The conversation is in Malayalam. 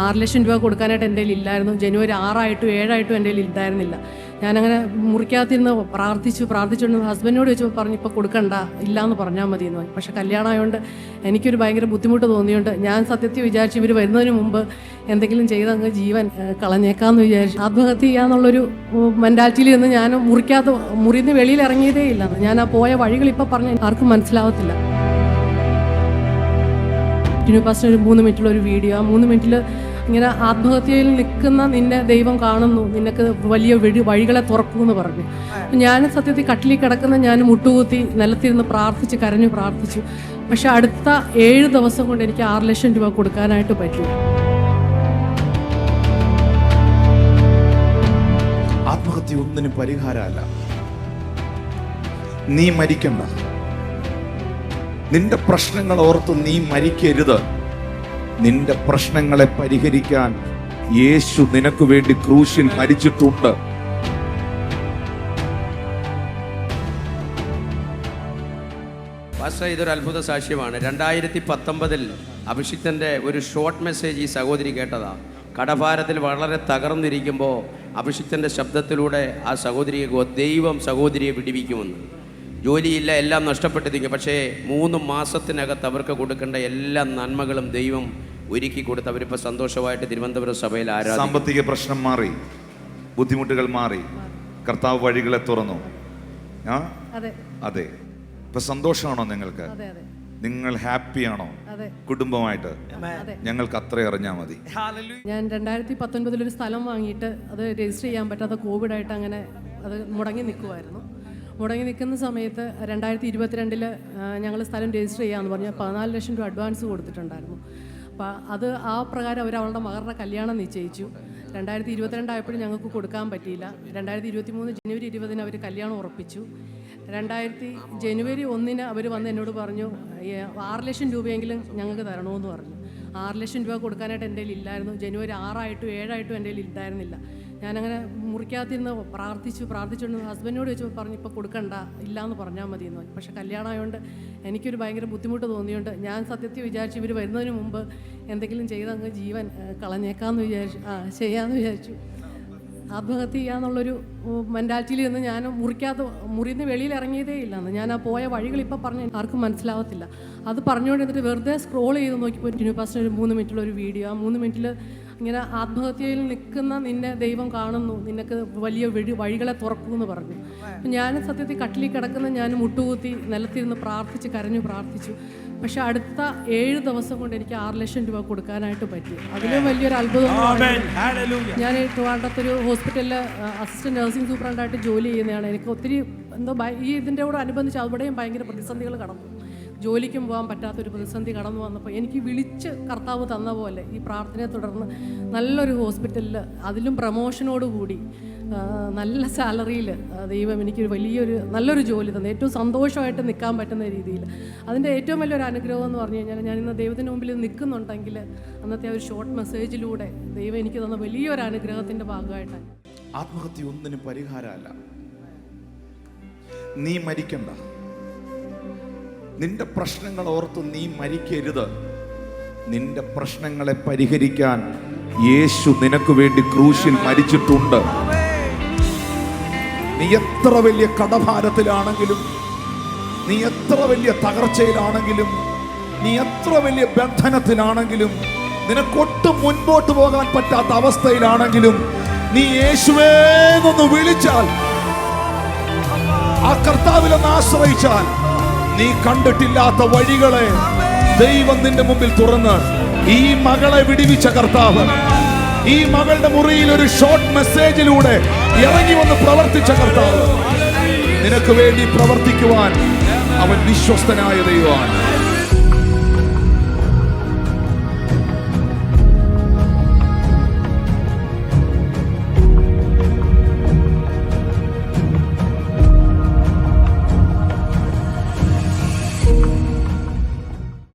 ആറ് ലക്ഷം രൂപ കൊടുക്കാനായിട്ട് എന്റെ ഇല്ലായിരുന്നു. ജനുവരി ആറായിട്ടും ഏഴായിട്ടും എന്റെ ഇല്ലായിരുന്നില്ല. ഞാനങ്ങനെ മുറിക്കകത്തിരുന്ന് പ്രാർത്ഥിച്ചു പ്രാർത്ഥിച്ചുകൊണ്ട് ഹസ്ബൻഡിനോട് ചോദിച്ചപ്പോൾ പറഞ്ഞു ഇപ്പോൾ കൊടുക്കണ്ട ഇല്ല എന്ന് പറഞ്ഞാൽ മതി എന്ന് പറഞ്ഞു പക്ഷേ കല്യാണം ആയതുകൊണ്ട് എനിക്കൊരു ഭയങ്കര ബുദ്ധിമുട്ട് തോന്നിയുണ്ട് ഞാൻ സത്യത്തിൽ വിചാരിച്ചു ഇവർ വരുന്നതിന് മുമ്പ് എന്തെങ്കിലും ചെയ്ത് അങ്ങ് ജീവൻ കളഞ്ഞേക്കാമെന്ന് വിചാരിച്ചു. ആത്മഹത്യ ചെയ്യാന്നുള്ളൊരു മെന്റാലിറ്റിയിൽ നിന്ന് ഞാൻ മുറിക്കാത്ത മുറിന്ന് വെളിയിൽ ഇറങ്ങിയതേ ഇല്ല. ഞാൻ ആ പോയ വഴികൾ ഇപ്പോൾ പറഞ്ഞ ആർക്കും മനസ്സിലാവത്തില്ല. ടിനു പാസ്റ്റർ ഒരു മൂന്ന് മിനിറ്റുള്ള ഒരു വീഡിയോ ആ മൂന്ന് മിനിറ്റിൽ ഇങ്ങനെ ആത്മഹത്യയിൽ നിൽക്കുന്ന നിന്നെ ദൈവം കാണുന്നു നിനക്ക് വലിയ വഴി വഴികളെ തുറക്കുമെന്ന് പറഞ്ഞു. ഞാൻ സത്യത്തിൽ കട്ടിലിൽ കിടക്കുന്ന ഞാൻ മുട്ടുകുത്തി നിലത്തിരുന്ന് പ്രാർത്ഥിച്ച് കരഞ്ഞു പ്രാർത്ഥിച്ചു. പക്ഷെ അടുത്ത ഏഴ് ദിവസം കൊണ്ട് എനിക്ക് ആറ് ലക്ഷം രൂപ കൊടുക്കാനായിട്ട് പറ്റി. ആത്മഹത്യ ഒന്നിനും പരിഹാരമല്ല. നീ മരിക്കണ്ട. നിന്റെ പ്രശ്നങ്ങൾ ഓർത്ത് നീ മരിക്കരുത്. നിന്റെ പ്രശ്നങ്ങളെ പരിഹരിക്കാൻ യേശു നിനക്ക് വേണ്ടി ക്രൂശിൽ മരിച്ചിട്ടുണ്ട്. ഇതൊരു അത്ഭുത സാക്ഷ്യമാണ്. രണ്ടായിരത്തി പത്തൊമ്പതിൽ അഭിഷിക്തന്റെ ഒരു ഷോർട്ട് മെസ്സേജ് ഈ സഹോദരി കേട്ടതാ. കടഭാരത്തിൽ വളരെ തകർന്നിരിക്കുമ്പോൾ അഭിഷിക്തന്റെ ശബ്ദത്തിലൂടെ ആ സഹോദരിയെ ദൈവം സഹോദരിയെ വിടിവിക്കുമെന്ന്. ജോലിയില്ല എല്ലാം നഷ്ടപ്പെട്ടിരിക്കും. പക്ഷേ മൂന്ന് മാസത്തിനകത്ത് അവർക്ക് കൊടുക്കേണ്ട എല്ലാ നന്മകളും ദൈവം ഒരുക്കി കൊടുത്ത് അവരിപ്പോൾ സന്തോഷമായിട്ട് തിരുവനന്തപുരം സഭയിൽ ആരാധന സാമ്പത്തിക പ്രശ്നം മാറി. ബുദ്ധിമുട്ടുകൾ മാറി. കർത്താവ് വഴികളെ തുറന്നു. ആ? അതെ. അതെ. ഇപ്പൊ സന്തോഷമാണോ നിങ്ങൾക്ക്? അതെ അതെ. നിങ്ങൾ ഹാപ്പിയാണോ? അതെ. കുടുംബമായിട്ട്? അതെ. ഞങ്ങൾക്ക് അത്ര അറിഞ്ഞാൽ മതി. ഞാൻ രണ്ടായിരത്തി പത്തൊൻപതിൽ ഒരു സ്ഥലം വാങ്ങിയിട്ട് അത് രജിസ്റ്റർ ചെയ്യാൻ പറ്റാതെ കോവിഡ് ആയിട്ട് അങ്ങനെ അത് മുടങ്ങി നിൽക്കുമായിരുന്നു മുടങ്ങി നിൽക്കുന്ന സമയത്ത് രണ്ടായിരത്തി ഇരുപത്തിരണ്ടിൽ ഞങ്ങൾ സ്ഥലം രജിസ്റ്റർ ചെയ്യാമെന്ന് പറഞ്ഞ്. പതിനാല് ലക്ഷം രൂപ അഡ്വാൻസ് കൊടുത്തിട്ടുണ്ടായിരുന്നു. അപ്പോൾ അത് ആ പ്രകാരം അവർ അവളുടെ മകളുടെ കല്യാണം നിശ്ചയിച്ചു. രണ്ടായിരത്തി ഇരുപത്തിരണ്ടായപ്പോഴും ഞങ്ങൾക്ക് കൊടുക്കാൻ പറ്റിയില്ല. രണ്ടായിരത്തി ഇരുപത്തി മൂന്ന് ജനുവരി ഇരുപതിന് അവർ കല്യാണം ഉറപ്പിച്ചു. രണ്ടായിരത്തി ജനുവരി ഒന്നിന് അവർ വന്ന് എന്നോട് പറഞ്ഞു "ഏ, ആറ് ലക്ഷം രൂപയെങ്കിലും ഞങ്ങൾക്ക് തരണമെന്ന് പറഞ്ഞു. ആറ് ലക്ഷം രൂപ കൊടുക്കാനായിട്ട് എന്റെ കയ്യിൽ ഇല്ലായിരുന്നു ജനുവരി ആറായിട്ടും ഏഴായിട്ടും എന്റെ കയ്യിൽ ഉണ്ടായിരുന്നില്ല ഞാനങ്ങനെ മുറിക്കകത്തിരുന്ന് പ്രാർത്ഥിച്ചു പ്രാർത്ഥിച്ചുകൊണ്ട് ഹസ്ബൻഡിനോട് ചോദിച്ചപ്പോൾ പറഞ്ഞു ഇപ്പോൾ കൊടുക്കണ്ട ഇല്ല എന്ന് പറഞ്ഞാൽ മതി എന്ന് പറഞ്ഞു. പക്ഷേ കല്യാണം ആയതുകൊണ്ട് എനിക്കൊരു ഭയങ്കര ബുദ്ധിമുട്ട് തോന്നിയുണ്ട് ഞാൻ സത്യത്തിൽ വിചാരിച്ചു ഇവർ വരുന്നതിന് മുമ്പ് എന്തെങ്കിലും ചെയ്തങ്ങ് ജീവൻ കളഞ്ഞേക്കാമെന്ന് വിചാരിച്ചു ആ ചെയ്യാമെന്ന് വിചാരിച്ചു. ആത്മഹത്യ ചെയ്യാന്നുള്ളൊരു മെന്റാലിറ്റിയിൽ നിന്ന് ഞാൻ മുറിക്കാത്ത മുറിയിൽ നിന്ന് വെളിയിൽ ഇറങ്ങിയതേ ഇല്ല എന്ന് ഞാൻ ആ പോയ വഴികൾ ഇപ്പോൾ പറഞ്ഞ് ആർക്കും മനസ്സിലാവത്തില്ല. അത് പറഞ്ഞുകൊണ്ട് എന്നിട്ട് വെറുതെ സ്ക്രോൾ ചെയ്ത് നോക്കിയപ്പോൾ ടിനു പാസ്റ്റർ ഒരു മൂന്ന് മിനിറ്റുള്ള ഒരു വീഡിയോ ആ മൂന്ന് മിനിറ്റിൽ ഇങ്ങനെ ആത്മഹത്യയിൽ നിൽക്കുന്ന നിന്നെ ദൈവം കാണുന്നു. നിനക്ക് വലിയ വഴി വഴികളെ തുറക്കുമെന്ന് പറഞ്ഞു. ഞാൻ സത്യത്തിൽ കട്ടിലിൽ കിടക്കുന്ന ഞാൻ മുട്ടുകുത്തി നിലത്തിരുന്ന് പ്രാർത്ഥിച്ച് കരഞ്ഞു പ്രാർത്ഥിച്ചു. പക്ഷെ അടുത്ത ഏഴ് ദിവസം കൊണ്ട് എനിക്ക് ആറ് ലക്ഷം രൂപ കൊടുക്കാനായിട്ട് പറ്റി. അതിലും വലിയൊരു അത്ഭുതം ഞാൻ ട്രിവാണ്ടത്തൊരു ഹോസ്പിറ്റലിൽ അസിസ്റ്റന്റ് നഴ്സിംഗ് സൂപ്രണ്ടായിട്ട് ജോലി ചെയ്യുന്നതാണ്. എനിക്ക് ഒത്തിരി എന്തോ ഈ ഇതിന്റെ കൂടെ അനുബന്ധിച്ച് അവിടെയും ഭയങ്കര പ്രതിസന്ധികൾ കടന്നു. ജോലിക്കും പോകാൻ പറ്റാത്തൊരു പ്രതിസന്ധി കടന്നു വന്നപ്പോൾ എനിക്ക് വിളിച്ച് കർത്താവ് തന്ന പോലെ ഈ പ്രാർത്ഥനയെ തുടർന്ന് നല്ലൊരു ഹോസ്പിറ്റലിൽ അതിലും പ്രമോഷനോട് കൂടി നല്ല സാലറിയിൽ ദൈവം എനിക്കൊരു വലിയൊരു നല്ലൊരു ജോലി തന്നു. ഏറ്റവും സന്തോഷമായിട്ട് നിൽക്കാൻ പറ്റുന്ന രീതിയിൽ അതിന്റെ ഏറ്റവും വലിയൊരു അനുഗ്രഹം എന്ന് പറഞ്ഞു കഴിഞ്ഞാൽ ഞാൻ ഇന്ന് ദൈവത്തിന് മുമ്പിൽ നിൽക്കുന്നുണ്ടെങ്കിൽ അന്നത്തെ ആ ഒരു ഷോർട്ട് മെസ്സേജിലൂടെ ദൈവം എനിക്ക് തന്ന വലിയൊരു അനുഗ്രഹത്തിന്റെ ഭാഗമായിട്ടാണ്. ആത്മഹത്യ ഒന്നിനും പരിഹാരമല്ല. നീ മരിക്കണ്ട. നിന്റെ പ്രശ്നങ്ങൾ ഓർത്ത് നീ മരിക്കരുത്. നിന്റെ പ്രശ്നങ്ങളെ പരിഹരിക്കാൻ യേശു നിനക്ക് വേണ്ടി ക്രൂശിൽ മരിച്ചിട്ടുണ്ട്. നീ എത്ര വലിയ കടഭാരത്തിലാണെങ്കിലും നീ എത്ര വലിയ തകർച്ചയിലാണെങ്കിലും നീ എത്ര വലിയ ബന്ധനത്തിലാണെങ്കിലും നിനക്കൊട്ടും മുൻപോട്ട് പോകാൻ പറ്റാത്ത അവസ്ഥയിലാണെങ്കിലും നീ യേശുവേന്നൊന്ന് വിളിച്ചാൽ ആ കർത്താവിലൊന്ന് ആശ്രയിച്ചാൽ നീ കണ്ടിട്ടില്ലാത്ത വഴികളെ ദൈവം നിന്റെ മുമ്പിൽ തുറന്ന് ഈ മകളെ വിടിവിച്ച കർത്താവ്. ഈ മകളുടെ മുറിയിൽ ഒരു ഷോർട്ട് മെസ്സേജിലൂടെ ഇറങ്ങി വന്ന് പ്രവർത്തിച്ച കർത്താവ്. നിനക്ക് വേണ്ടി പ്രവർത്തിക്കുവാൻ അവൻ വിശ്വസ്തനായ ദൈവമാണ്.